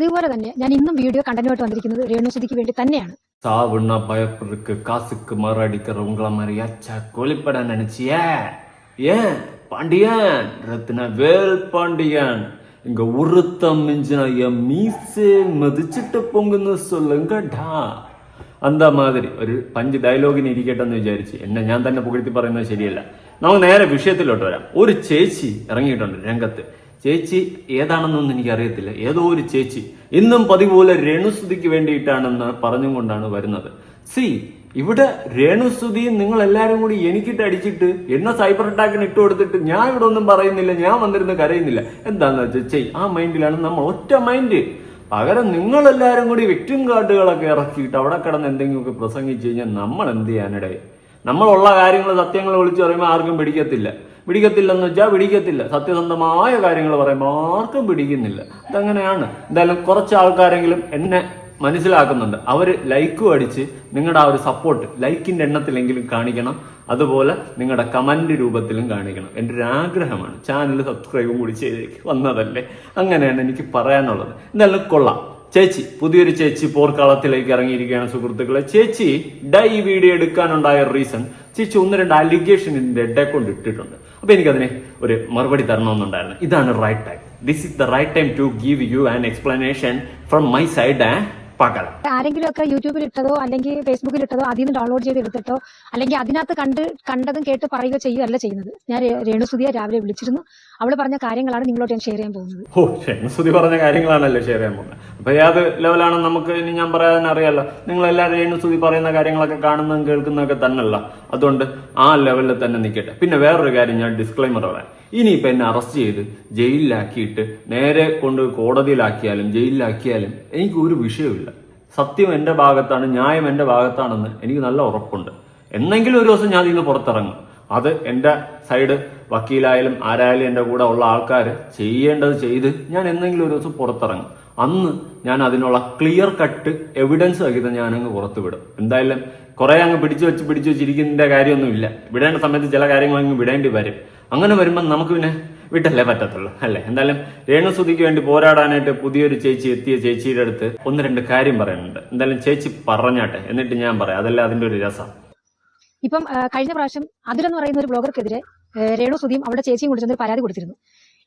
അതുപോലെ തന്നെ ഞാൻ ഇന്നും വീഡിയോ കണ്ടന്റുമായിട്ട് വന്നിരിക്കുന്നത് രേണുസുതിക്ക് വേണ്ടി തന്നെയാണ്. சாவுன்னா பயப்படுறதுக்கு காசுக்கு மரம் அடிக்கிறவங்கள மாதிரியா சக்கோலிப்பட நினைச்சிய ஏன் பாண்டியன் ரத்ன வேல் பாண்டியன் இங்க உருத்தம் மிஞ்சினா என் மீசே மதிச்சிட்டு பொங்குன்னு சொல்லுங்கடா അന്താ മാതിരി ഒരു പഞ്ച് ഡയലോഗിന് ഇരിക്കട്ടെ എന്ന് വിചാരിച്ച് എന്നെ ഞാൻ തന്നെ പുകഴ്ത്തി പറയുന്നത് ശരിയല്ല. നമുക്ക് നേരെ വിഷയത്തിലോട്ട് വരാം. ഒരു ചേച്ചി ഇറങ്ങിയിട്ടുണ്ട് രംഗത്ത്. ചേച്ചി ഏതാണെന്നൊന്നും എനിക്ക് അറിയത്തില്ല ഏതോ ഒരു ചേച്ചി. ഇന്നും പതിപോലെ രേണുസ്തുതിക്ക് വേണ്ടിയിട്ടാണെന്ന് പറഞ്ഞും കൊണ്ടാണ് വരുന്നത്. സി ഇവിടെ രേണുസ്തുതിയും നിങ്ങൾ എല്ലാവരും കൂടി എനിക്കിട്ട് അടിച്ചിട്ട് എന്നെ സൈബർ അറ്റാക്കിന് ഇട്ട് കൊടുത്തിട്ട് ഞാൻ ഇവിടെ ഒന്നും പറയുന്നില്ല ഞാൻ വന്നിരുന്ന് കരയുന്നില്ല. എന്താന്ന് വെച്ചാൽ ചെയ് ആ മൈൻഡിലാണ് നമ്മൾ ഒറ്റ മൈൻഡ്. പകരം നിങ്ങൾ എല്ലാവരും കൂടി വിക്ടിം കാർഡുകളൊക്കെ ഇറക്കിയിട്ട് അവിടെ കിടന്ന് എന്തെങ്കിലുമൊക്കെ പ്രസംഗിച്ചു കഴിഞ്ഞാൽ നമ്മൾ എന്ത് ചെയ്യാനിടയെ നമ്മളുള്ള കാര്യങ്ങൾ സത്യങ്ങൾ വിളിച്ചു പറയുമ്പോൾ ആർക്കും പിടിക്കത്തില്ല. പിടിക്കത്തില്ലെന്ന് വെച്ചാൽ പിടിക്കത്തില്ല. സത്യസന്ധമായ കാര്യങ്ങൾ പറയുമ്പോൾ ആർക്കും പിടിക്കുന്നില്ല. ഇതങ്ങനെയാണ്. എന്തായാലും കുറച്ച് ആൾക്കാരെങ്കിലും എന്നെ മനസ്സിലാക്കുന്നുണ്ട്. അവർ ലൈക്കും അടിച്ച് നിങ്ങളുടെ ആ ഒരു സപ്പോർട്ട് ലൈക്കിന്റെ എണ്ണത്തിലെങ്കിലും കാണിക്കണം. അതുപോലെ നിങ്ങളുടെ കമന്റ് രൂപത്തിലും കാണിക്കണം. എന്റെ ഒരു ആഗ്രഹമാണ്. ചാനൽ സബ്സ്ക്രൈബും കൂടി ചെയ്തേക്ക് വന്നതല്ലേ? അങ്ങനെയാണ് എനിക്ക് പറയാനുള്ളത്. എന്തായാലും കൊള്ളാം. ചേച്ചി പുതിയൊരു ചേച്ചി പോർക്കളത്തിലേക്ക് ഇറങ്ങിയിരിക്കുകയാണ് സുഹൃത്തുക്കളെ. ചേച്ചി ഡൈ ഈ വീഡിയോ എടുക്കാനുണ്ടായ റീസൺ ചേച്ചി ഒന്ന് രണ്ട് അലിഗേഷൻ അലിഗേഷനിന്റെ ഇടയെ കൊണ്ട് ഇട്ടിട്ടുണ്ട്. അപ്പൊ എനിക്കതിനെ ഒരു മറുപടി തരണമെന്നുണ്ടായിരുന്നു. ഇതാണ് right time this is the right time to give you an explanation from my side പകല ആരെങ്കിലും ഒക്കെ യൂട്യൂബിൽ ഇട്ടതോ അല്ലെങ്കിൽ ഫേസ്ബുക്കിൽ ഇട്ടതോ അതിൽ നിന്ന് ഡൗൺലോഡ് ചെയ്ത് എടുത്തിട്ടോ അല്ലെങ്കിൽ അതിനകത്ത് കണ്ട് കണ്ടതും കേട്ട് പറയുക ചെയ്യുകയല്ല ചെയ്യുന്നത്. ഞാൻ രേണുസുതിയെ രാവിലെ വിളിച്ചിരുന്നു. അവൾ പറഞ്ഞ കാര്യങ്ങളാണ് നിങ്ങളോട് ഞാൻ ഷെയർ ചെയ്യാൻ പോകുന്നത്. ഓ രേണുസുതി പറഞ്ഞ കാര്യങ്ങളാണല്ലോ ഷെയർ ചെയ്യാൻ പോകുന്നത്. അപ്പൊ ഏത് ലെവലാണെന്ന് നമുക്ക് ഇനി ഞാൻ പറയാൻ അറിയാലോ. നിങ്ങൾ എല്ലാ രേണുസുതി പറയുന്ന കാര്യങ്ങളൊക്കെ കാണുന്നതും കേൾക്കുന്നതൊക്കെ തന്നെയല്ല. അതുകൊണ്ട് ആ ലെവലിൽ തന്നെ നിൽക്കട്ടെ. പിന്നെ വേറൊരു കാര്യം ഞാൻ ഡിസ്ക്ലൈമർ പറയാം. ഇനിയിപ്പോ എന്നെ അറസ്റ്റ് ചെയ്ത് ജയിലിലാക്കിയിട്ട് നേരെ കൊണ്ട് കോടതിയിലാക്കിയാലും ജയിലിലാക്കിയാലും എനിക്ക് ഒരു വിഷയമില്ല സത്യം എന്റെ ഭാഗത്താണ് ന്യായം എന്റെ ഭാഗത്താണെന്ന് എനിക്ക് നല്ല ഉറപ്പുണ്ട്. എന്നെങ്കിലും ഒരു ദിവസം ഞാൻ ഇതിന് പുറത്തിറങ്ങും. അത് എന്റെ സൈഡ് വക്കീലായാലും ആരായാലും എന്റെ കൂടെ ഉള്ള ആൾക്കാർ ചെയ്യേണ്ടത് ചെയ്ത് ഞാൻ എന്തെങ്കിലും ഒരു ദിവസം പുറത്തിറങ്ങും. അന്ന് ഞാൻ അതിനുള്ള ക്ലിയർ കട്ട് എവിഡൻസ് സഹിതം ഞാനങ്ങ് പുറത്തു വിടും എന്തായാലും കുറെ അങ്ങ് പിടിച്ചു വെച്ച് പിടിച്ചു വെച്ചിരിക്കുന്നതിന്റെ കാര്യമൊന്നുമില്ല. വിടേണ്ട സമയത്ത് ചില കാര്യങ്ങൾ അങ്ങ് വിടേണ്ടി വരും. അങ്ങനെ വരുമ്പം നമുക്ക് പിന്നെ വിട്ടല്ലേ പറ്റത്തുള്ളൂ അല്ലേ? എന്തായാലും രേണുസുതിക്ക് വേണ്ടി പോരാടാനായിട്ട് പുതിയൊരു ചേച്ചി എത്തിയ ചേച്ചിയുടെ അടുത്ത് ഒന്ന് രണ്ട് കാര്യം പറയുന്നുണ്ട് എന്തായാലും ചേച്ചി പറഞ്ഞാട്ടെ എന്നിട്ട് ഞാൻ പറയാം. അതല്ല അതിന്റെ ഒരു രസം. ഇപ്പം കഴിഞ്ഞ പ്രാവശ്യം അതിലെന്ന് പറയുന്ന ഒരു ബ്ലോഗർക്കെതിരെ രേണു സുധിയും അവിടെ ചേച്ചിയും കൂടി ചെന്നൊരു പരാതി കൊടുത്തിരുന്നു.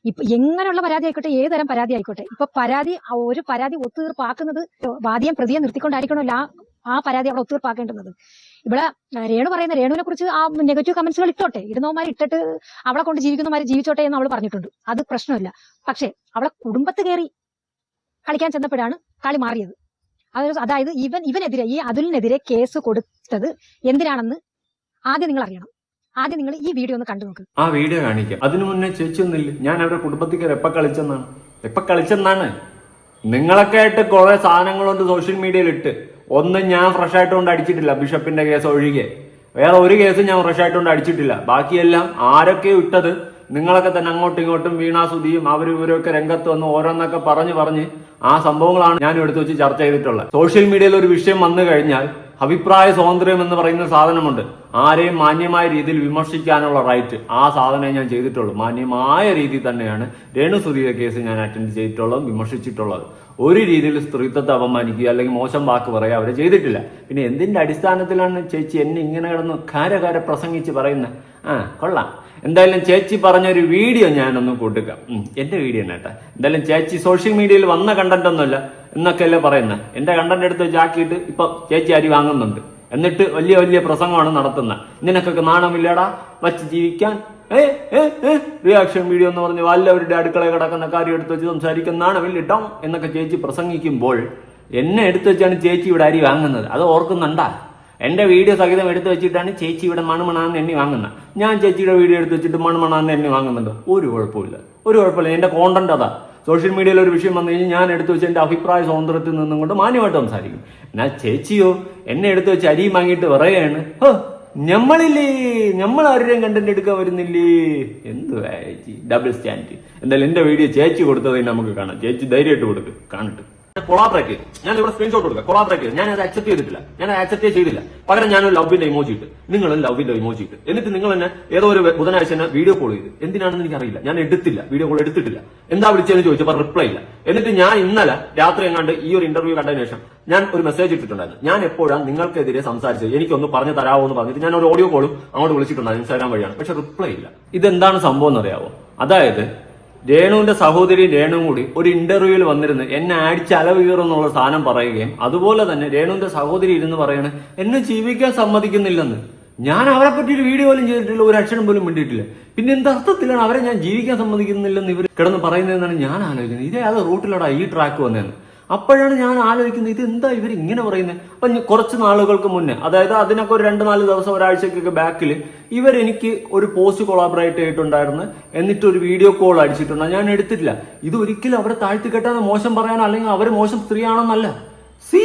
ഇപ്പൊ എങ്ങനെയുള്ള പരാതി ആയിക്കോട്ടെ ഏത് തരം പരാതി ആയിക്കോട്ടെ ഇപ്പൊ പരാതി ഒരു പരാതി ഒത്തുതീർപ്പാക്കുന്നത് വാദിയം പ്രതിയെ നിർത്തിക്കൊണ്ടായിരിക്കണമല്ലോ ആ ആ പരാതി അവിടെ ഒത്തുതീർപ്പാക്കേണ്ടുന്നത് ഇവിടെ രേണു പറയുന്ന രേണുവിനെ കുറിച്ച് ആ നെഗറ്റീവ് കമന്റ്സുകൾ ഇട്ടോട്ടെ. ഇടുന്നവന്മാർ ഇട്ടിട്ട് അവളെ കൊണ്ട് ജീവിക്കുന്നവന്മാർ ജീവിച്ചോട്ടെ എന്ന് അവൾ പറഞ്ഞിട്ടുണ്ട്. അത് പ്രശ്നമില്ല. പക്ഷേ അവളെ കുടുംബത്ത് കയറി കളിക്കാൻ ചെന്നപ്പോഴാണ് കളി മാറിയത്. അത് അതായത് ഇവൻ ഇവനെതിരെ ഈ അതുലിനെതിരെ കേസ് കൊടുത്തത് എന്തിനാണെന്ന് ആദ്യം നിങ്ങൾ അറിയണം. ആദ്യം നിങ്ങൾ ഈ വീഡിയോ ഒന്ന് കണ്ടു നോക്ക്. ആ വീഡിയോ കാണിക്കാം. അതിനു മുന്നേ ചേച്ചി ഒന്നില്ല ഞാൻ അവരുടെ കുടുംബത്തിൽ കയറി എപ്പ കളിച്ചെന്നാണ്. എപ്പ കളിച്ചെന്നാണ്? നിങ്ങളൊക്കെ ആയിട്ട് കുറെ സാധനങ്ങളുണ്ട് സോഷ്യൽ മീഡിയയിൽ ഇട്ട്. ഒന്നും ഞാൻ ഫ്രഷ് ആയിട്ടുകൊണ്ട് അടിച്ചിട്ടില്ല. ബിഷപ്പിന്റെ കേസ് ഒഴികെ. വേറെ ഒരു കേസും ഞാൻ ഫ്രഷ് ആയിട്ടുകൊണ്ട് അടിച്ചിട്ടില്ല. ബാക്കിയെല്ലാം ആരൊക്കെ ഇട്ടത് നിങ്ങളൊക്കെ തന്നെ അങ്ങോട്ടും ഇങ്ങോട്ടും വീണാസുതിയും അവരും ഇവരൊക്കെ രംഗത്ത് വന്ന് ഓരോന്നൊക്കെ പറഞ്ഞു പറഞ്ഞ് ആ സംഭവങ്ങളാണ് ഞാൻ എടുത്തു വെച്ച് ചർച്ച ചെയ്തിട്ടുള്ളത്. സോഷ്യൽ മീഡിയയിൽ ഒരു വിഷയം വന്നു കഴിഞ്ഞാൽ അഭിപ്രായ സ്വാതന്ത്ര്യം എന്ന് പറയുന്ന സാധനമുണ്ട്. ആരെയും മാന്യമായ രീതിയിൽ വിമർശിക്കാനുള്ള റൈറ്റ് ആ സാധനം ഞാൻ ചെയ്തിട്ടുള്ളൂ. മാന്യമായ രീതിയിൽ തന്നെയാണ് രേണുസുതിയുടെ കേസ് ഞാൻ അറ്റൻഡ് ചെയ്തിട്ടുള്ളതും വിമർശിച്ചിട്ടുള്ളത്. ഒരു രീതിയിൽ സ്ത്രീത്വത്തെ അപമാനിക്കുക അല്ലെങ്കിൽ മോശം വാക്ക് പറയുക അവരെ ചെയ്തിട്ടില്ല. പിന്നെ എന്തിന്റെ അടിസ്ഥാനത്തിലാണ് ചേച്ചി എന്നെ ഇങ്ങനെ കിടന്ന് കാരകാര പ്രസംഗിച്ച് പറയുന്നത്? ആ കൊള്ളാം. എന്തായാലും ചേച്ചി പറഞ്ഞൊരു വീഡിയോ ഞാനൊന്ന് കൊടുക്കാം എന്റെ വീഡിയോ തന്നെ കേട്ടോ. എന്തായാലും ചേച്ചി സോഷ്യൽ മീഡിയയിൽ വന്ന കണ്ടന്റ് ഒന്നുമല്ല എന്നൊക്കെയല്ലേ പറയുന്നത് എന്റെ കണ്ടന്റ് എടുത്ത് വെച്ചാക്കിയിട്ട് ഇപ്പൊ ചേച്ചി അരി വാങ്ങുന്നുണ്ട്. എന്നിട്ട് വലിയ വലിയ പ്രസംഗമാണ് നടത്തുന്നത് നിനക്കൊക്കെ നാണമില്ലടാ വച്ച് ജീവിക്കാൻ. ഏ ഏ റിയാക്ഷൻ വീഡിയോ എന്ന് പറഞ്ഞ് വല്ലവരുടെ അടുക്കളയിൽ കിടക്കുന്ന കാര്യം എടുത്ത് വെച്ച് സംസാരിക്കുന്ന നാണമില്ലിട്ടോ എന്നൊക്കെ ചേച്ചി പ്രസംഗിക്കുമ്പോൾ എന്നെ എടുത്തു വെച്ചാണ് ചേച്ചി ഇവിടെ അരി വാങ്ങുന്നത്. അത് ഓർക്കുന്നുണ്ടാ? എന്റെ വീഡിയോ സഹിതം എടുത്തു വെച്ചിട്ടാണ് ചേച്ചി ഇവിടെ മണുമണാന്ന് എണ്ണി വാങ്ങുന്നത് ഞാൻ ചേച്ചിയുടെ വീഡിയോ എടുത്ത് വെച്ചിട്ട് മണുമണാന്ന് എണ്ണി വാങ്ങുന്നുണ്ട്. ഒരു കുഴപ്പമില്ല ഒരു കുഴപ്പമില്ല എന്റെ കോണ്ടന്റ് അതാ. സോഷ്യൽ മീഡിയയിൽ ഒരു വിഷയം വന്നു കഴിഞ്ഞാൽ ഞാൻ എടുത്തു വെച്ച് എന്റെ അഭിപ്രായ സ്വാതന്ത്ര്യത്തിൽ നിന്നും കൊണ്ട് മാന്യമായിട്ട് സംസാരിക്കും. എന്നാൽ ചേച്ചിയോ എന്നെ എടുത്തു വെച്ച് അരിയും വാങ്ങിയിട്ട് പറയുകയാണ് ഹോ ഞമ്മളില്ലേ? നമ്മൾ ആരുടെയും കണ്ടന്റ് എടുക്കാൻ വരുന്നില്ലേ? എന്ത് ഡബിൾ സ്റ്റാൻഡ് എന്തായാലും എന്റെ വീഡിയോ ചേച്ചി കൊടുത്തതിന് നമുക്ക് കാണാം. ചേച്ചി ധൈര്യമായിട്ട് കൊടുക്ക്. കാണട്ടെ. കൊളാബറേറ്റ് ചെയ്തു. ഞാൻ ഇവിടെ സ്ക്രീൻഷോട്ട് കൊടുക്കുക കൊളാബറേറ്റ് ചെയ്തു. ഞാൻ അത് അക്സെപ്റ്റ് ചെയ്തിട്ടില്ല. ഞാൻ അക്സെപ്റ്റ് ചെയ്തില്ല. പകരം ഞാൻ ഞാനൊരു ലവിന്റെ ഇമോജി ഇട്ട്. നിങ്ങളും ലവിന്റെ ഇമോജി ഇട്ട്. എന്നിട്ട് നിങ്ങൾ തന്നെ ഏതോ ഒരു ബുധനാഴ്ച തന്നെ വീഡിയോ കോൾ ചെയ്ത്. എന്തിനാണെന്ന് എനിക്ക് അറിയില്ല ഞാൻ എടുത്തില്ല. വീഡിയോ കോൾ എടുത്തിട്ടില്ല. എന്താ വിളിച്ചതെന്ന് ചോദിച്ചപ്പോൾ റിപ്ലൈ ഇല്ല. എന്നിട്ട് ഞാൻ ഇന്നലെ രാത്രി എങ്ങാണ്ട് ഈ ഒരു ഇന്റർവ്യൂ കണ്ടതിന് ശേഷം ഞാൻ ഒരു മെസ്സേജ് ഇട്ടിട്ടുണ്ടായിരുന്നു. ഞാൻ എപ്പോഴാണ് നിങ്ങൾക്കെതിരെ സംസാരിച്ചത്? എനിക്കൊന്ന് പറഞ്ഞു തരാമോ എന്ന് പറഞ്ഞിട്ട് ഞാൻ ഒരു ഓഡിയോ കോളും അങ്ങോട്ട് വിളിച്ചിട്ടുണ്ടായിരുന്നു ഇൻസ്റ്റാഗ്രാം വഴിയാണ്. പക്ഷെ റിപ്ലൈ ഇല്ല. ഇതെന്താണ് സംഭവം എന്നറിയാവോ? അതായത് രേണുവിന്റെ സഹോദരി രേണു കൂടി ഒരു ഇന്റർവ്യൂവിൽ വന്നിരുന്ന് എന്നെ അടിച്ച് അലവീറെന്നുള്ള സാധനം പറയുകയും അതുപോലെ തന്നെ രേണുവിന്റെ സഹോദരി ഇരുന്ന് പറയാണ് എന്നെ ജീവിക്കാൻ സമ്മതിക്കുന്നില്ലെന്ന്. ഞാൻ അവരെ പറ്റി ഒരു വീഡിയോ പോലും ചെയ്തിട്ടില്ല ഒരു അക്ഷരം പോലും മിണ്ടിയിട്ടില്ല. പിന്നെ എന്ത് അർത്ഥത്തിലാണ് അവരെ ഞാൻ ജീവിക്കാൻ സമ്മതിക്കുന്നില്ലെന്ന് ഇവർ കിടന്ന് പറയുന്നതെന്നാണ് ഞാൻ ആലോചിക്കുന്നത്. ഇതേ അത് റൂട്ടിലൂടെ ഈ ട്രാക്ക് വന്നതെന്ന്. അപ്പോഴാണ് ഞാൻ ആലോചിക്കുന്നത് ഇത് എന്താ ഇവർ ഇങ്ങനെ പറയുന്നത് അപ്പൊ കുറച്ച് നാളുകൾക്ക് മുന്നേ അതായത് അതിനൊക്കെ ഒരു രണ്ട് നാല് ദിവസം ഒരാഴ്ചക്കൊക്കെ ബാക്കിൽ ഇവരെനിക്ക് ഒരു പോസ്റ്റ് കൊളാബറേറ്റ് ചെയ്തിട്ടുണ്ടായിരുന്നു. എന്നിട്ട് ഒരു വീഡിയോ കോൾ അടിച്ചിട്ടുണ്ട്. ഞാൻ എടുത്തിട്ടില്ല. ഇത് ഒരിക്കലും അവരെ താഴ്ത്തി കെട്ടാൻ മോശം പറയാനോ അല്ലെങ്കിൽ അവർ മോശം സ്ത്രീയാണെന്നല്ല സി!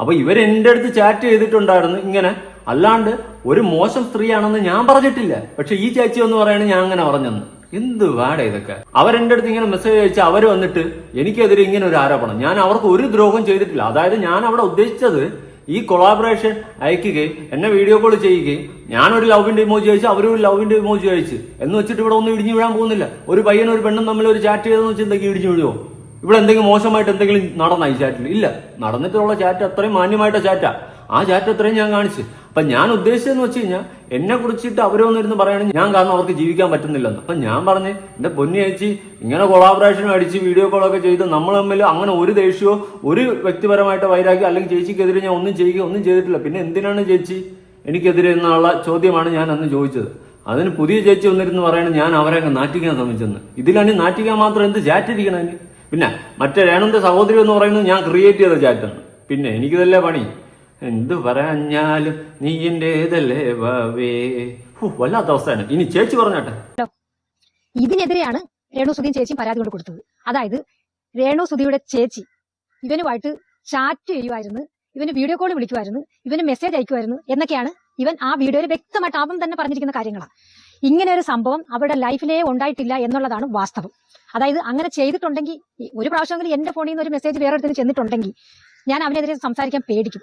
അപ്പൊ ഇവർ എന്റെ അടുത്ത് ചാറ്റ് ചെയ്തിട്ടുണ്ടായിരുന്നു ഇങ്ങനെ. അല്ലാണ്ട് ഒരു മോശം സ്ത്രീയാണെന്ന് ഞാൻ പറഞ്ഞിട്ടില്ല. പക്ഷെ ഈ ചേച്ചി എന്ന് പറയണ ഞാൻ അങ്ങനെ പറഞ്ഞെന്ന്. എന്ത് വേട ഇതൊക്കെ? അവരെന്റെ അടുത്ത് ഇങ്ങനെ മെസ്സേജ് അയച്ച് അവർ വന്നിട്ട് എനിക്കെതിരെ ഇങ്ങനെ ഒരു ആരോപണം. ഞാൻ അവർക്ക് ഒരു ദ്രോഹം ചെയ്തിട്ടില്ല. അതായത് ഞാൻ അവിടെ ഉദ്ദേശിച്ചത് ഈ കൊളാബറേഷൻ അയക്കുകയും എന്നെ വീഡിയോ കോൾ ചെയ്യുകയും ഞാനൊരു ലവിന്റെ ഇമോജി അയച്ചു ഒരു ലവിന്റെ ഇമോജി അയച്ചു. എന്ന് വെച്ചിട്ട് ഇവിടെ ഒന്നും ഇടിഞ്ഞു വീഴാൻ പോകുന്നില്ല. ഒരു പയ്യനും ഒരു പെണ്ണും തമ്മിൽ ഒരു ചാറ്റ് ചെയ്തെന്ന് വെച്ച് എന്തെങ്കിലും ഇടിഞ്ഞു വീഴുമോ ഇവിടെ എന്തെങ്കിലും മോശമായിട്ട് എന്തെങ്കിലും നടന്ന ഈ ചാറ്റിൽ ഇല്ല. നടന്നിട്ടുള്ള ചാറ്റ് അത്രയും മാന്യമായിട്ട ചാറ്റാ ആ. ചാറ്റ് അത്രയും ഞാൻ കാണിച്ചു. അപ്പൊ ഞാൻ ഉദ്ദേശിച്ചതെന്ന് വെച്ച് കഴിഞ്ഞാൽ എന്നെ കുറിച്ചിട്ട് അവരൊന്നിരുന്ന് പറയുകയാണെങ്കിൽ ഞാൻ കാരണം അവർക്ക് ജീവിക്കാൻ പറ്റുന്നില്ലെന്ന്. അപ്പൊ ഞാൻ പറഞ്ഞ് എന്റെ പൊന്നി ചേച്ചി ഇങ്ങനെ കൊളാബറേഷൻ അടിച്ച് വീഡിയോ കോളൊക്കെ ചെയ്ത് നമ്മൾ തമ്മിൽ അങ്ങനെ ഒരു ദേഷ്യമോ ഒരു വ്യക്തിപരമായിട്ട് വൈരാഗ്യം അല്ലെങ്കിൽ ചേച്ചിക്കെതിരെ ഞാൻ ഒന്നും ചെയ്യുക ഒന്നും ചെയ്തിട്ടില്ല. പിന്നെ എന്തിനാണ് ചേച്ചി എനിക്കെതിരെ എന്നുള്ള ചോദ്യമാണ് ഞാൻ അന്ന് ചോദിച്ചത്. അതിന് പുതിയ ചേച്ചി വന്നിരുന്ന് പറയണ ഞാൻ അവരെ നാറ്റിക്കാൻ ശ്രമിച്ചെന്ന്. ഇതിലാണ് നാറ്റിക്കാൻ മാത്രം എന്ത് ചാറ്റ് ഇരിക്കണതിന് പിന്നെ മറ്റേ രേണുന്റെ സഹോദരി എന്ന് പറയുന്നത് ഞാൻ ക്രിയേറ്റ് ചെയ്ത ചാറ്റാണ് പിന്നെ എനിക്കിതല്ലേ പണി? എന്ത് പറഞ്ഞാലും നീ എന്റേതല്ലേ വാവേ വല്ലാത്ത അവസ്ഥയാണ്. ഇനി ചേച്ചി പറഞ്ഞോട്ടെ. ഇതിനെതിരെയാണ് രേണു സുധിയും ചേച്ചിയും പരാതി കൊണ്ട് കൊടുത്തത്. അതായത് രേണു സുധിയുടെ ചേച്ചി ഇവനുമായിട്ട് ചാറ്റ് ചെയ്യുമായിരുന്നു ഇവന് വീഡിയോ കോൾ വിളിക്കുമായിരുന്നു ഇവന് മെസ്സേജ് അയക്കുമായിരുന്നു എന്നൊക്കെയാണ് ഇവൻ ആ വീഡിയോയിൽ വ്യക്തമായിട്ട് അവൻ തന്നെ പറഞ്ഞിരിക്കുന്ന കാര്യങ്ങളാണ് ഇങ്ങനെ ഒരു സംഭവം അവരുടെ ലൈഫിലേ ഉണ്ടായിട്ടില്ല എന്നുള്ളതാണ് വാസ്തവം. അതായത് അങ്ങനെ ചെയ്തിട്ടുണ്ടെങ്കിൽ ഒരു പ്രാവശ്യമെങ്കിലും എന്റെ ഫോണിൽ നിന്ന് ഒരു മെസ്സേജ് വേറെ ചെന്നിട്ടുണ്ടെങ്കിൽ ഞാൻ അവനെതിരെ സംസാരിക്കാൻ പേടിക്കും.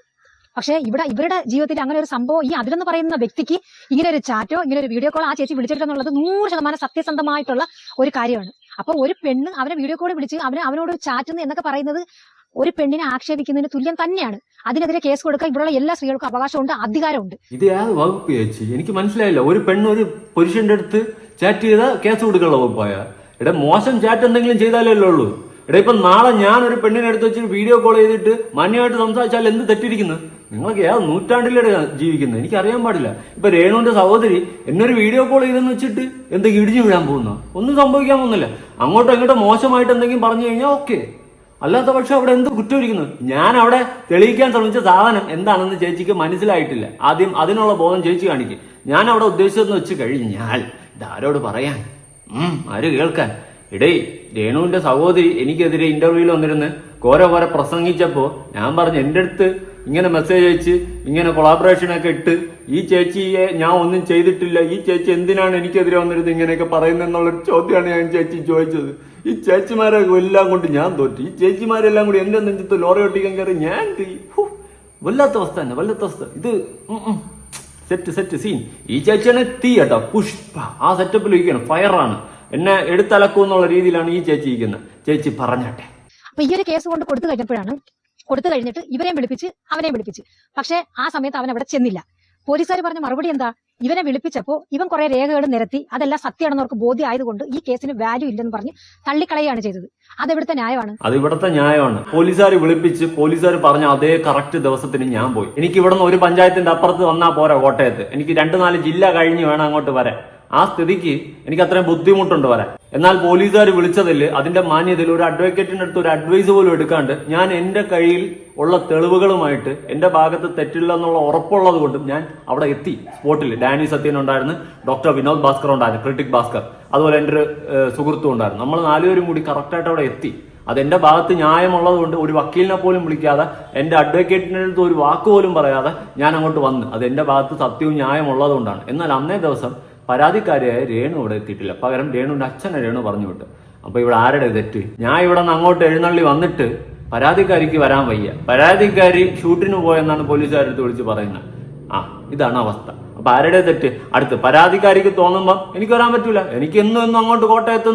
പക്ഷേ ഇവിടെ ഇവരുടെ ജീവിതത്തിൽ അങ്ങനെ ഒരു സംഭവം ഈ അതിലെന്ന് പറയുന്ന വ്യക്തിക്ക് ഇങ്ങനെ ഒരു ചാറ്റോ ഇങ്ങനെ ഒരു വീഡിയോ കോൾ ആ ചേച്ചി വിളിച്ചിട്ടുണ്ടെന്നുള്ളത് നൂറ് ശതമാനം സത്യസന്ധമായിട്ടുള്ള ഒരു കാര്യമാണ്. അപ്പൊ ഒരു പെണ്ണ് അവനെ വീഡിയോ കോൾ വിളിച്ച് അവന് അവനോട് ചാറ്റുന്നു എന്നൊക്കെ പറയുന്നത് ഒരു പെണ്ണിനെ ആക്ഷേപിക്കുന്നതിന് തുല്യം തന്നെയാണ്. അതിനെതിരെ കേസ് കൊടുക്കാൻ ഇവിടെയുള്ള എല്ലാ സ്ത്രീകൾക്കും അവകാശമുണ്ട് അധികാരമുണ്ട്. ഇത് ആ വകുപ്പ് ചേച്ചി? എനിക്ക് മനസ്സിലായില്ല. ഒരു പെണ്ണ് ഒരു പുരുഷന്റെ അടുത്ത് ചാറ്റ് ചെയ്താൽ കേസ് കൊടുക്കാനുള്ള വകുപ്പായ. ഇവിടെ മോശം ചാറ്റ് എന്തെങ്കിലും ചെയ്താലല്ലേ ഉള്ളൂ. എടാ ഇപ്പൊ നാളെ ഞാൻ ഒരു പെണ്ണിനെ എടുത്ത് വെച്ചിട്ട് വീഡിയോ കോൾ ചെയ്തിട്ട് മാന്യമായിട്ട് സംസാരിച്ചാൽ എന്ത് തെറ്റിരിക്കുന്നു? നിങ്ങൾക്ക് ഏത് നൂറ്റാണ്ടിലൂടെ ജീവിക്കുന്നത്? എനിക്ക് അറിയാൻ പാടില്ല. ഇപ്പൊ രേണുവിന്റെ സഹോദരി എന്നൊരു വീഡിയോ കോൾ ചെയ്തെന്ന് വെച്ചിട്ട് എന്തെങ്കിലും ഇടിഞ്ഞു വീഴാൻ പോകുന്നോ? ഒന്നും സംഭവിക്കാൻ പോകുന്നില്ല. അങ്ങോട്ടോ ഇങ്ങോട്ടോ മോശമായിട്ട് എന്തെങ്കിലും പറഞ്ഞു കഴിഞ്ഞാൽ ഓക്കെ അല്ലാത്ത പക്ഷെ അവിടെ എന്ത് കുറ്റം ഇരിക്കുന്നു ഞാൻ അവിടെ തെളിയിക്കാൻ ശ്രമിച്ച സാധനം എന്താണെന്ന് ചേച്ചിക്ക് മനസ്സിലായിട്ടില്ല. ആദ്യം അതിനുള്ള ബോധം ചേച്ചി കാണിക്കും. ഞാൻ അവിടെ ഉദ്ദേശിച്ചതെന്ന് വെച്ച് കഴിഞ്ഞാൽ ഇതാരോട് പറയാൻ? ആര് കേൾക്കാൻ? ഇടേ രേണുവിന്റെ സഹോദരി എനിക്കെതിരെ ഇന്റർവ്യൂവിൽ വന്നിരുന്ന് കോര കോര പ്രസംഗിച്ചപ്പോ ഞാൻ പറഞ്ഞു എന്റെ അടുത്ത് ഇങ്ങനെ മെസ്സേജ് അയച്ച് ഇങ്ങനെ കൊളാബറേഷൻ ഒക്കെ ഇട്ട് ഈ ചേച്ചിയെ ഞാൻ ഒന്നും ചെയ്തിട്ടില്ല ഈ ചേച്ചി എന്തിനാണ് എനിക്കെതിരെ വന്നിരുന്നത് ഇങ്ങനെയൊക്കെ പറയുന്നതെന്നുള്ളൊരു ചോദ്യമാണ് ഞാൻ ചേച്ചി ചോദിച്ചത്. ഈ ചേച്ചിമാരെ എല്ലാം കൊണ്ട് ഞാൻ തോറ്റു. ഈ ചേച്ചിമാരെല്ലാം കൂടി എന്റെ നെഞ്ചത്ത് ലോറി ഒട്ടിക്കാൻ കയറി ഞാൻ വല്ലാത്ത അവസ്ഥ തന്നെ വല്ലാത്ത അവസ്ഥ. ഇത്. സെറ്റ് സെറ്റ് സീൻ ഈ ചേച്ചിയാണ് തീ കേട്ടോ. പുഷ്പ. ആ സെറ്റപ്പിൽ ഇരിക്കണം ഫയറാണ് എന്നെ എടുത്തലക്കും എന്നുള്ള രീതിയിലാണ് ഈ ചേച്ചി ഇരിക്കുന്നത് ചേച്ചി പറഞ്ഞട്ടെ. അപ്പൊ ഈ ഒരു കേസ് കൊണ്ട് കൊടുത്തു കഴിഞ്ഞപ്പോഴാണ് കൊടുത്തു കഴിഞ്ഞിട്ട് ഇവരെയും വിളിപ്പിച്ച് അവനെയും വിളിപ്പിച്ച്. പക്ഷെ ആ സമയത്ത് അവൻ അവിടെ ചെന്നില്ല. പോലീസുകാർ പറഞ്ഞ മറുപടി എന്താ? ഇവനെ വിളിപ്പിച്ചപ്പോ ഇവൻ കുറെ രേഖകൾ നിരത്തി അതെല്ലാം സത്യമാണെന്ന് അവർക്ക് ബോധ്യം ആയതുകൊണ്ട് ഈ കേസിന് വാല്യൂ ഇല്ലെന്ന് പറഞ്ഞ് തള്ളിക്കളയാണ് ചെയ്തത്. അത് ഇവിടുത്തെ ന്യായമാണ്? അത് ഇവിടുത്തെ ന്യായമാണ്. പോലീസുകാർ വിളിപ്പിച്ച് പോലീസുകാർ പറഞ്ഞ അതേ കറക്റ്റ് ദിവസത്തിന് ഞാൻ പോയി. എനിക്ക് ഇവിടുന്ന് ഒരു പഞ്ചായത്തിന്റെ അപ്പുറത്ത് വന്നാ പോരാ കോട്ടയത്ത്. എനിക്ക് രണ്ട് നാല് ജില്ല കഴിഞ്ഞ് വേണം അങ്ങോട്ട് വരാൻ. ആ സ്ഥിതിക്ക് എനിക്ക് അത്രയും ബുദ്ധിമുട്ടുണ്ട് വരാൻ. എന്നാൽ പോലീസുകാർ വിളിച്ചതിൽ അതിന്റെ മാന്യതയിൽ ഒരു അഡ്വക്കേറ്റിന്റെ അടുത്ത് ഒരു അഡ്വൈസ് പോലും എടുക്കാണ്ട് ഞാൻ എന്റെ കയ്യിൽ ഉള്ള തെളിവുകളുമായിട്ട് എന്റെ ഭാഗത്ത് തെറ്റില്ല എന്നുള്ള ഉറപ്പുള്ളത് കൊണ്ടും ഞാൻ അവിടെ എത്തി. സ്പോട്ടിൽ ഡാനി സത്യൻ ഉണ്ടായിരുന്നു ഡോക്ടർ വിനോദ് ഭാസ്കർ ഉണ്ടായിരുന്നു ക്രിട്ടിക് ഭാസ്കർ. അതുപോലെ എന്റെ ഒരു സുഹൃത്തും ഉണ്ടായിരുന്നു. നമ്മൾ നാലുപേരും കൂടി കറക്റ്റായിട്ട് അവിടെ എത്തി. അത് എന്റെ ഭാഗത്ത് ന്യായമുള്ളത് കൊണ്ട് ഒരു വക്കീലിനെ പോലും വിളിക്കാതെ എന്റെ അഡ്വക്കേറ്റിന്റെ അടുത്ത് ഒരു വാക്ക് പോലും പറയാതെ ഞാൻ അങ്ങോട്ട് വന്നു. അത് എന്റെ ഭാഗത്ത് സത്യവും ന്യായമുള്ളത് കൊണ്ടാണ്. എന്നാൽ അന്നേ ദിവസം പരാതിക്കാരിയായ രേണു ഇവിടെ എത്തിയിട്ടില്ല. പകരം രേണുവിന്റെ അച്ഛനെ രേണു പറഞ്ഞു വിട്ടു. അപ്പൊ ഇവിടെ ആരുടെ തെറ്റ്? ഞാൻ ഇവിടെ നിന്ന് അങ്ങോട്ട് എഴുന്നള്ളി വന്നിട്ട് പരാതിക്കാരിക്ക് വരാൻ വയ്യ. പരാതിക്കാരി ഷൂട്ടിന് പോയെന്നാണ് പോലീസുകാരടുത്ത് വിളിച്ച് പറയുന്നത്. ആ ഇതാണ് അവസ്ഥ. അപ്പൊ ആരുടെ തെറ്റ്? അടുത്ത് പരാതിക്കാരിക്ക് തോന്നുമ്പോൾ എനിക്ക് വരാൻ പറ്റൂല. എനിക്ക് എന്നും എന്നും അങ്ങോട്ട് കോട്ടയത്ത്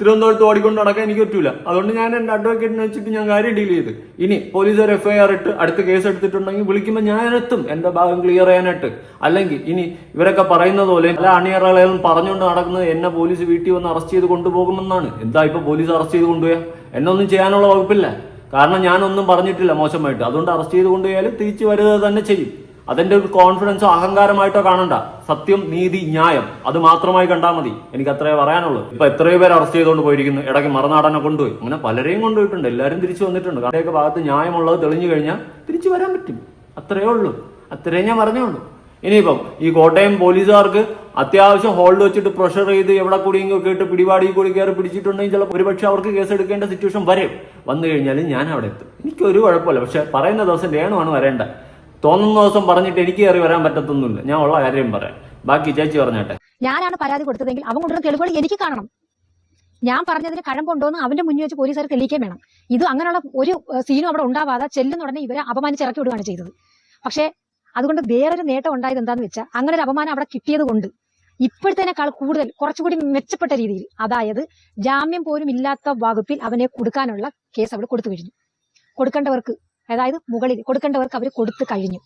തിരുവനന്തപുരത്ത് ഓടിക്കൊണ്ട് നടക്കാൻ എനിക്ക് പറ്റൂല. അതുകൊണ്ട് ഞാൻ എന്റെ അഡ്വക്കേറ്റിനെ വെച്ചിട്ട് ഞാൻ കാര്യം ഡീൽ ചെയ്ത്. ഇനി പോലീസ് ഒരു എഫ്ഐആർ ഇട്ട് അടുത്ത കേസ് എടുത്തിട്ടുണ്ടെങ്കിൽ വിളിക്കുമ്പോൾ ഞാൻ എത്തും. എന്റെ ഭാഗം ക്ലിയർ ചെയ്യാനായിട്ട്. അല്ലെങ്കിൽ ഇനി ഇവരൊക്കെ പറയുന്നത് പോലെ പല അണിയറകളും പറഞ്ഞുകൊണ്ട് നടക്കുന്നത് എന്നെ പോലീസ് വീട്ടിൽ വന്ന് അറസ്റ്റ് ചെയ്ത് കൊണ്ടുപോകുമെന്നാണ്. എന്താ ഇപ്പൊ പോലീസ് അറസ്റ്റ് ചെയ്ത് കൊണ്ടുപോയാ? എന്നൊന്നും ചെയ്യാനുള്ള വകുപ്പില്ല. കാരണം ഞാനൊന്നും പറഞ്ഞിട്ടില്ല മോശമായിട്ട്. അതുകൊണ്ട് അറസ്റ്റ് ചെയ്ത് കൊണ്ടുപോയാൽ തിരിച്ചു വരിക തന്നെ ചെയ്യും. അതിന്റെ ഒരു കോൺഫിഡൻസോ അഹങ്കാരമായിട്ടോ കാണണ്ട. സത്യം നീതി ന്യായം. അത് മാത്രമായി കണ്ടാൽ മതി. എനിക്ക് അത്രേ പറയാനുള്ളൂ. ഇപ്പൊ എത്രയോ പേര് അറസ്റ്റ് ചെയ്തുകൊണ്ട് പോയിരിക്കുന്നു. ഇടയ്ക്ക് മറുനാടനെ കൊണ്ടുപോയി. അങ്ങനെ പലരെയും കൊണ്ടുപോയിട്ടുണ്ട്. എല്ലാവരും തിരിച്ചു വന്നിട്ടുണ്ട്. കടയൊക്കെ ഭാഗത്ത് ന്യായമുള്ളത് തെളിഞ്ഞു കഴിഞ്ഞാൽ തിരിച്ചു വരാൻ പറ്റും. അത്രയേ ഉള്ളൂ. അത്രേ ഞാൻ പറഞ്ഞുള്ളൂ ഇനിയിപ്പം ഈ കോട്ടയം പോലീസുകാർക്ക് അത്യാവശ്യം ഹോൾഡ് വെച്ചിട്ട് പ്രഷർ ചെയ്ത് എവിടെ കൂടിയെങ്കിലും ഒക്കെ ഇട്ട് പിടിപാടി കൂടി കയറി പിടിച്ചിട്ടുണ്ടെങ്കിൽ ചിലപ്പോൾ ഒരുപക്ഷെ അവർക്ക് കേസ് എടുക്കേണ്ട സിറ്റുവേഷൻ വരും. വന്നു കഴിഞ്ഞാൽ ഞാൻ അവിടെ എത്തും. എനിക്കൊരു കുഴപ്പമില്ല. പക്ഷെ പറയുന്ന ദിവസം രേണുവാണ് വരേണ്ടത് തോന്നുന്ന ദിവസം പറഞ്ഞിട്ട് എനിക്ക് കയറി വരാൻ പറ്റത്തൊന്നുമില്ല. ഞാൻ ഉള്ള കാര്യം പറയാം. ബാക്കി ചേച്ചി പറഞ്ഞാട്ടെ. ഞാനാണ് പരാതി കൊടുത്തതെങ്കിൽ അവൻ കൊണ്ടുവരുന്ന തെളിവുകൾ എനിക്ക് കാണണം. ഞാൻ പറഞ്ഞതിന് കഴമ്പുണ്ടോന്ന് അവന്റെ മുന്നിൽ വെച്ച് പോലീസുകാർ തെളിയിക്കാൻ വേണം. ഇത് അങ്ങനെയുള്ള ഒരു സീനും അവിടെ ഉണ്ടാവാതെ ചെല്ലുന്ന ഉടനെ ഇവരെ അപമാനിച്ച് ഇറക്കി വിടുകയാണ് ചെയ്തത്. പക്ഷേ അതുകൊണ്ട് വേറൊരു നേട്ടം ഉണ്ടായത് എന്താന്ന് വെച്ചാൽ അങ്ങനെ ഒരു അപമാനം അവിടെ കിട്ടിയത് കൊണ്ട് ഇപ്പോഴത്തേനേക്കാൾ കൂടുതൽ കുറച്ചുകൂടി മെച്ചപ്പെട്ട രീതിയിൽ അതായത് ജാമ്യം പോലും ഇല്ലാത്ത വകുപ്പിൽ അവനെ കൊടുക്കാനുള്ള കേസ് അവിടെ കൊടുത്തു കഴിഞ്ഞു. കൊടുക്കേണ്ടവർക്ക് അതായത് മുകളിൽ കൊടുക്കേണ്ടവർക്ക് അവർ കൊടുത്തു കഴിഞ്ഞു.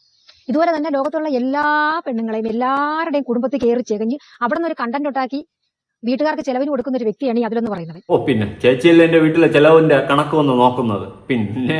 ഇതുപോലെ തന്നെ ലോകത്തുള്ള എല്ലാ പെണ്ണുങ്ങളെയും എല്ലാവരുടെയും കുടുംബത്തിൽ കയറി ചെകഞ്ഞ് അവിടെ നിന്ന് ഒരു കണ്ടന്റ് ഉണ്ടാക്കി വീട്ടുകാർക്ക് ചെലവിന് കൊടുക്കുന്ന ഒരു വ്യക്തിയാണ് ഈ അതിലെന്ന് പറയുന്നത്. ഓ പിന്നെ ചേച്ചിയല്ലേ എന്റെ വീട്ടിലെ ചെലവിന്റെ കണക്ക് വന്ന് നോക്കുന്നത്? പിന്നെ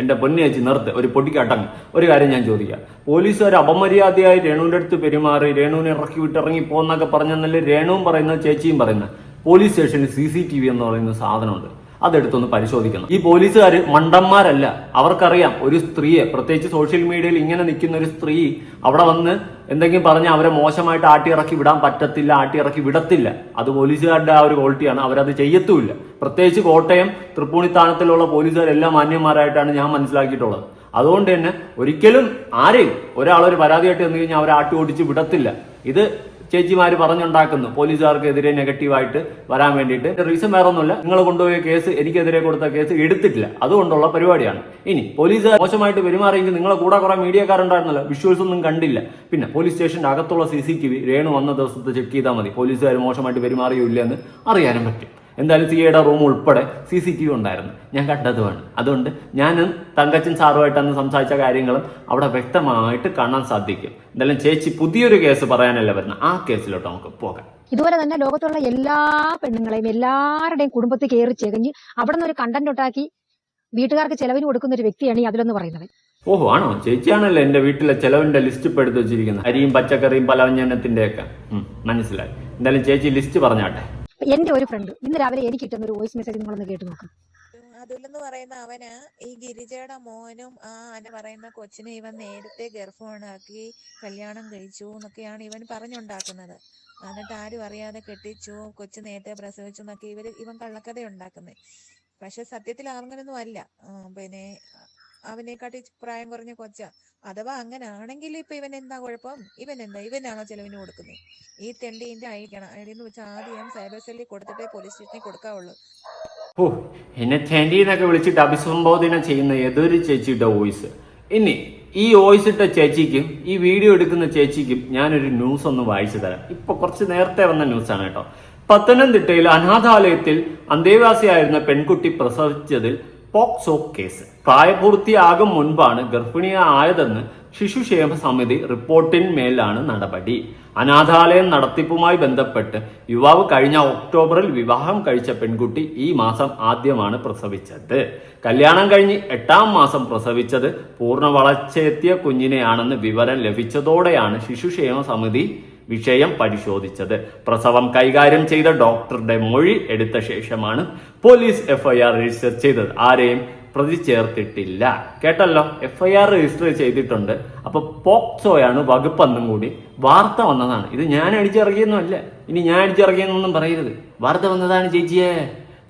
എന്റെ പൊന്നു ചേച്ചി നിർത്ത് ഒരു പൊട്ടിക്കട്ടങ്ങ് ഒരു കാര്യം ഞാൻ ചോദിക്കാം. പോലീസ് ഒരു അപമര്യാദയായി രേണുവിന്റെ അടുത്ത് പെരുമാറി രേണുവിനെ ഇറക്കി വിട്ടിറങ്ങി പോന്നൊക്കെ പറഞ്ഞെന്നല്ലേ രേണുവും പറയുന്നത് ചേച്ചിയും പറയുന്നത്. പോലീസ് സ്റ്റേഷനിൽ സി സി ടി വി എന്ന് പറയുന്ന സാധനമുണ്ട്. അതെടുത്തൊന്ന് പരിശോധിക്കണം. ഈ പോലീസുകാർ മണ്ടന്മാരല്ല. അവർക്കറിയാം ഒരു സ്ത്രീയെ. പ്രത്യേകിച്ച് സോഷ്യൽ മീഡിയയിൽ ഇങ്ങനെ നിൽക്കുന്ന ഒരു സ്ത്രീ അവിടെ വന്ന് എന്തെങ്കിലും പറഞ്ഞ് അവരെ മോശമായിട്ട് ആട്ടിയിറക്കി വിടാൻ പറ്റത്തില്ല ആട്ടിയിറക്കി വിടത്തില്ല. അത് പോലീസുകാരുടെ ആ ഒരു ക്വാളിറ്റിയാണ്. അവരത് ചെയ്യത്തുമില്ല. പ്രത്യേകിച്ച് കോട്ടയം തൃപ്പൂണിത്താനത്തിലുള്ള പോലീസുകാരെല്ലാം മാന്യന്മാരായിട്ടാണ് ഞാൻ മനസ്സിലാക്കിയിട്ടുള്ളത്. അതുകൊണ്ട് തന്നെ ഒരിക്കലും ആരെയും ഒരാളൊരു പരാതിയായിട്ട് വന്നു കഴിഞ്ഞാൽ അവരെ ആട്ടി ഓടിച്ച് വിടത്തില്ല. ഇത് ചേച്ചിമാര് പറഞ്ഞുണ്ടാക്കുന്നു. പോലീസുകാർക്കെതിരെ നെഗറ്റീവായിട്ട് വരാൻ വേണ്ടിയിട്ട്. റീസൺ വേറെ ഒന്നുമില്ല നിങ്ങൾ കൊണ്ടുപോയ കേസ് എനിക്കെതിരെ കൊടുത്ത കേസ് എടുത്തിട്ടില്ല. അതുകൊണ്ടുള്ള പരിപാടിയാണ്. ഇനി പോലീസുകാർ മോശമായിട്ട് പെരുമാറിയെങ്കിൽ നിങ്ങളെ കൂടെ കുറെ മീഡിയക്കാരുണ്ടായിരുന്നല്ലോ. വിഷ്വൽസ് ഒന്നും കണ്ടില്ല. പിന്നെ പോലീസ് സ്റ്റേഷന്റെ അകത്തുള്ള C C T V Renu വന്ന ദിവസത്തെ ചെക്ക് ചെയ്താൽ മതി. പോലീസുകാർ മോശമായിട്ട് പെരുമാറിയില്ല എന്ന് അറിയാനും പറ്റും. എന്തായാലും സി എയുടെ റൂം ഉൾപ്പെടെ സി സി ടി വി ഉണ്ടായിരുന്നു. ഞാൻ കണ്ടതുമാണ് അതുകൊണ്ട് ഞാൻ തങ്കച്ചൻ സാറുമായിട്ട് അന്ന് സംസാരിച്ച കാര്യങ്ങളും അവിടെ വ്യക്തമായിട്ട് കാണാൻ സാധിക്കും. എന്തായാലും ചേച്ചി പുതിയൊരു കേസ് പറയാനല്ല വരുന്നത്? ആ കേസിലോട്ട് നമുക്ക് പോകാം. ഇതുപോലെ തന്നെ ലോകത്തുള്ള എല്ലാ പെണ്ണുങ്ങളെയും എല്ലാവരുടെയും കുടുംബത്തിൽ കയറി ചെകഞ്ഞ് അവിടെ നിന്ന് ഒരു കണ്ടന്റ് ഉണ്ടാക്കി വീട്ടുകാർക്ക് ചെലവിന് കൊടുക്കുന്ന ഒരു വ്യക്തിയാണ് ഈ അതിലെന്ന് പറയുന്നത്. ഓഹോ ആണോ? ചേച്ചിയാണല്ലോ എന്റെ വീട്ടിലെ ചെലവിന്റെ ലിസ്റ്റ് ഇപ്പൊ എടുത്ത് വെച്ചിരിക്കുന്നത്. അരിയും പച്ചക്കറിയും പലവ്യഞ്ജനത്തിന്റെ ഒക്കെ മനസ്സിലായി. എന്തായാലും ചേച്ചി ലിസ്റ്റ് പറഞ്ഞാട്ടെ. എന്റെ ഒരു ഫ്രണ്ട് ഇന്ന് രാവിലെ എനിക്ക് കിട്ടുന്ന ഒരു വോയിസ് മെസ്സേജ് നിങ്ങളൊന്ന് കേട്ട് നോക്കാം. അതുലെന്ന് പറയുന്ന അവന് ഈ ഗിരിജയുടെ മോനും ആ അന പറയുന്ന കൊച്ചിനെ ഇവൻ നേരത്തെ ഗർഭമുണ്ടാക്കി കല്യാണം കഴിച്ചു എന്നൊക്കെയാണ് ഇവൻ പറഞ്ഞുണ്ടാക്കുന്നത്. എന്നിട്ട് ആരും അറിയാതെ കെട്ടിച്ചു കൊച്ചു നേരത്തെ പ്രസവിച്ചു എന്നൊക്കെ ഇവർ ഇവൻ കള്ളക്കഥ ഉണ്ടാക്കുന്നത് പക്ഷെ സത്യത്തിൽ അങ്ങനൊന്നും അല്ല. പിന്നെ അവനെക്കാട്ടി പ്രായം കുറഞ്ഞ കൊച്ച. അഥവാ അങ്ങനെ ആണെങ്കിൽ ഇപ്പൊ ഇവൻ എന്താ കുഴപ്പം? ഇവൻ എന്താ ഇവനാണോ ചെലവിന് കൊടുക്കുന്നത് ഈ തെണ്ടീന്റെ അയക്കണം അയടിന്ന് വെച്ചാൽ ആദ്യം സൈബർ സെല്ലിൽ കൊടുത്തിട്ടേ പോലീസ് സ്റ്റേഷനിൽ കൊടുക്കാവുള്ളൂ. ഓ എന്നെ തെണ്ടി എന്നൊക്കെ വിളിച്ചിട്ട് അഭിസംബോധന ചെയ്യുന്ന ഏതൊരു ചേച്ചിയുടെ വോയിസ്. ഇനി ഈ വോയിസ് ഇട്ട ചേച്ചിക്കും ഈ വീഡിയോ എടുക്കുന്ന ചേച്ചിക്കും ഞാനൊരു ന്യൂസ് ഒന്ന് വായിച്ചു തരാം. ഇപ്പൊ കുറച്ച് നേരത്തെ വന്ന ന്യൂസാണ് കേട്ടോ. പത്തനംതിട്ടയിൽ അനാഥാലയത്തിൽ അന്തേവാസിയായിരുന്ന പെൺകുട്ടി പ്രസവിച്ചതിൽ പോക്സോ കേസ് പ്രായപൂർത്തിയാകും മുൻപാണ് ഗർഭിണിയായതെന്ന് ശിശുക്ഷേമ സമിതി റിപ്പോർട്ടിന്മേലാണ് നടപടി. അനാഥാലയം നടത്തിപ്പുമായി ബന്ധപ്പെട്ട് യുവാവ് കഴിഞ്ഞ ഒക്ടോബറിൽ വിവാഹം കഴിച്ച പെൺകുട്ടി ഈ മാസം ആദ്യമാണ് പ്രസവിച്ചത്. കല്യാണം കഴിഞ്ഞ് എട്ടാം മാസം പ്രസവിച്ചത് പൂർണ വളർച്ചയെത്തിയ കുഞ്ഞിനെയാണെന്ന് വിവരം ലഭിച്ചതോടെയാണ് ശിശുക്ഷേമ സമിതി വിഷയം പരിശോധിച്ചത്. പ്രസവം കൈകാര്യം ചെയ്ത ഡോക്ടറുടെ മൊഴി എടുത്ത ശേഷമാണ് പോലീസ് എഫ്ഐആർ രജിസ്റ്റർ ചെയ്തത്. ആരെയും പ്രതി ചേർത്തിട്ടില്ല കേട്ടല്ലോ എഫ്ഐആർ രജിസ്റ്റർ ചെയ്തിട്ടുണ്ട്. അപ്പൊ പോക്സോയാണ് വകുപ്പെന്നും കൂടി വാർത്ത വന്നതാണ്. ഇത് ഞാൻ അടിച്ചിറക്കിയൊന്നുമല്ല ഇനി ഞാൻ അടിച്ചിറക്കിയെന്നൊന്നും പറയരുത്. വാർത്ത വന്നതാണ് ചേച്ചിയെ.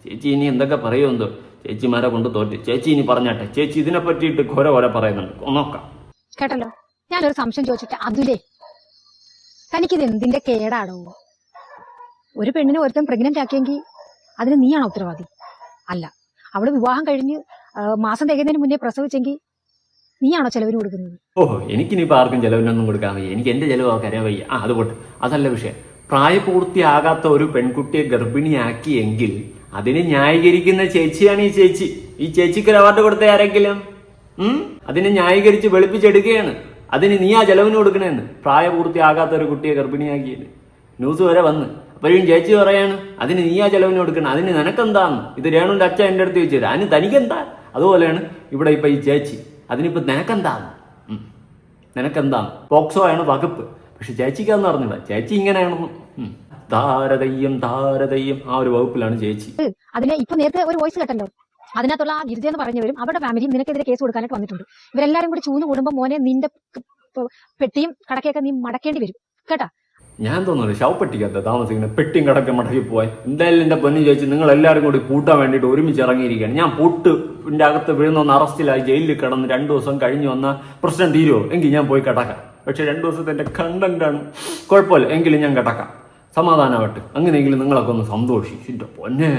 ചേച്ചി ഇനി എന്തൊക്കെ പറയുമെന്തോ ചേച്ചിമാരെ കൊണ്ട് തോറ്റ്. ചേച്ചി ഇനി പറഞ്ഞാട്ടെ. ചേച്ചി ഇതിനെ പറ്റിയിട്ട് ഘോര ഘോര പറയുന്നുണ്ട്. നോക്കാം. കേട്ടല്ലോ? ഞാനൊരു സംശയം ചോദിച്ചിട്ട് അതുലേ തനിക്കിത് എന്തിന്റെ കേടാടോ? ഒരു പെണ്ണിനെ ഒരുത്തൻ പ്രഗ്നന്റ് ആക്കിയെങ്കിൽ അതിന് നീയാണ് ഉത്തരവാദി? അല്ല അവൾ വിവാഹം കഴിഞ്ഞ് മാസം തികയുന്നതിന് മുന്നേ പ്രസവിച്ചെങ്കിൽ നീയാണോ ചെലവിന് കൊടുക്കുന്നത്? ഓഹോ എനിക്കിനിപ്പോൾ ആർക്കും ചെലവിനൊന്നും കൊടുക്കാൻ വയ്യ. എനിക്ക് എന്റെ ചെലവ് കരയാൻ വയ്യ. ആ അത് പോട്ടെ. അതല്ല വിഷയം. പ്രായപൂർത്തിയാകാത്ത ഒരു പെൺകുട്ടിയെ ഗർഭിണിയാക്കിയെങ്കിൽ അതിനെ ന്യായീകരിക്കുന്ന ചേച്ചിയാണ് ഈ ചേച്ചി. ഈ ചേച്ചിക്ക് അവാർഡ് കൊടുത്ത ആരെങ്കിലും? അതിനെ ന്യായീകരിച്ച് വെളുപ്പിച്ചെടുക്കുകയാണ്. അതിന് നീ ആ ചെലവിന് കൊടുക്കണേന്ന്. പ്രായപൂർത്തിയാകാത്ത ഒരു കുട്ടിയെ ഗർഭിണിയാക്കിയത് ന്യൂസ് വരെ വന്ന്. അപ്പോഴും ചേച്ചി പറയാണ് അതിന് നീ ആ ചെലവിന് കൊടുക്കണം അതിന് നിനക്കെന്താന്ന്? ഇത് രേണുവിന്റെ അച്ഛൻ എന്റെ അടുത്ത് ചോദിച്ചത്. അതിന് തനിക്കെന്താ? അതുപോലെയാണ് ഇവിടെ ഇപ്പൊ ഈ ചേച്ചി. അതിനിപ്പോ നിനക്കെന്താന്ന്? നിനക്കെന്താന്ന്? പോക്സോ ആണ് വകുപ്പ്. പക്ഷെ ചേച്ചിക്കാന്ന് പറഞ്ഞില്ല. ചേച്ചി ഇങ്ങനെയാണെന്ന്. താരതയ്യം താരതയ്യം ആ ഒരു വകുപ്പിലാണ് ചേച്ചി. അതിനെ ഇപ്പൊ നേരത്തെ ഒരു വോയിസ് കേട്ടല്ലോ. അതിനകത്തുള്ള ആ ഗിരിജ എന്ന് പറഞ്ഞവരും അവരുടെ ഫാമിലി നിനക്കെതിരെ കേസ് കൊടുക്കാനായിട്ട് വന്നിട്ടുണ്ട്. ഇവരെല്ലാരും കൂടി ചൂന്ന് കൂടുമ്പോൾ മോനെ നിന്റെ പെട്ടിയും കടക്കയൊക്കെ നീ മടക്കേണ്ടി വരും. കേട്ടാ? ഞാൻ തോന്നുന്നു ശവപ്പെട്ടിക്കകത്ത് താമസിക്കുന്ന പെട്ടിയും കടക്കം മടക്കി പോയി എന്തായാലും എന്റെ പൊന്നു ചോദിച്ചു നിങ്ങൾ എല്ലാവരും കൂടി കൂട്ടാൻ വേണ്ടിട്ട് ഒരുമിച്ച് ഇറങ്ങിയിരിക്കുകയാണ്. ഞാൻ പൂട്ടിന്റെ അകത്ത് വീഴുന്ന അറസ്റ്റിലായി ജയിലിൽ കിടന്ന് രണ്ടു ദിവസം കഴിഞ്ഞു വന്ന പ്രശ്നം തീരുമോ എങ്കിൽ ഞാൻ പോയി കിടക്കാം. പക്ഷെ രണ്ടു ദിവസത്തെ എന്റെ കണ്ടന്റ് ആണ്. കുഴപ്പമില്ല. എങ്കിലും ഞാൻ കിടക്കാം. സമാധാനമായിട്ട് അങ്ങനെയെങ്കിലും നിങ്ങളൊക്കെ ഒന്ന് സന്തോഷിച്ചിട്ട് പൊന്നെ.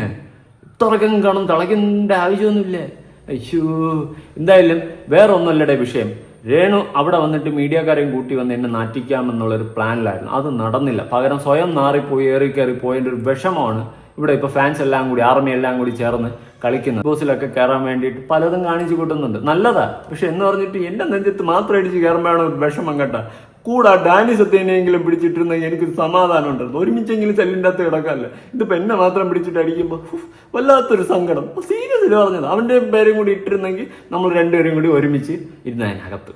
ഇത്രയ്ക്കും കാണും തിളയ്ക്കേണ്ട ആവശ്യമൊന്നുമില്ലേ. അയ്യോ എന്തായാലും വേറെ ഒന്നല്ലടെ വിഷയം. രേണു അവിടെ വന്നിട്ട് മീഡിയക്കാരെയും കൂട്ടി വന്ന് എന്നെ നാറ്റിക്കാമെന്നുള്ളൊരു പ്ലാനിലായിരുന്നു. അത് നടന്നില്ല. പകരം സ്വയം നാറിപ്പോയി ഏറി കയറി പോയതിന്റെ ഒരു വിഷമമാണ് ഇവിടെ ഇപ്പൊ ഫാൻസ് എല്ലാം കൂടി ആർമി എല്ലാം കൂടി ചേർന്ന് കളിക്കുന്നത്. ബോസിലൊക്കെ കയറാൻ വേണ്ടിയിട്ട് പലതും കാണിച്ചു കൂട്ടുന്നുണ്ട്. നല്ലതാ. പക്ഷെ എന്ന് പറഞ്ഞിട്ട് എന്റെ നെഞ്ചത്ത് മാത്രം അടിച്ച് കയറുമ്പോഴാണ് ഒരു വിഷമം കേട്ട. കൂടാ ഡാനി സത്യേനെങ്കിലും പിടിച്ചിട്ടിരുന്നെങ്കിൽ എനിക്ക് സമാധാനം ഉണ്ടായിരുന്നു. ഒരുമിച്ചെങ്കിലും ചെല്ലിന്റെ അകത്ത് കിടക്കാമല്ലേ ഇത് എന്നെ മാത്രം പിടിച്ചിട്ട് അടിക്കുമ്പോൾ വല്ലാത്തൊരു സങ്കടം. സീരിയസ് പറഞ്ഞത്. അവന്റെ പേരും കൂടി ഇട്ടിരുന്നെങ്കിൽ നമ്മൾ രണ്ടുപേരും കൂടി ഒരുമിച്ച് ഇരുന്നതിനകത്ത്.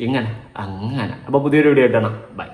എങ്ങനെ അങ്ങനെ. അപ്പോൾ പുതിയൊരു വീഡിയോ ഇട്ടണം ബൈ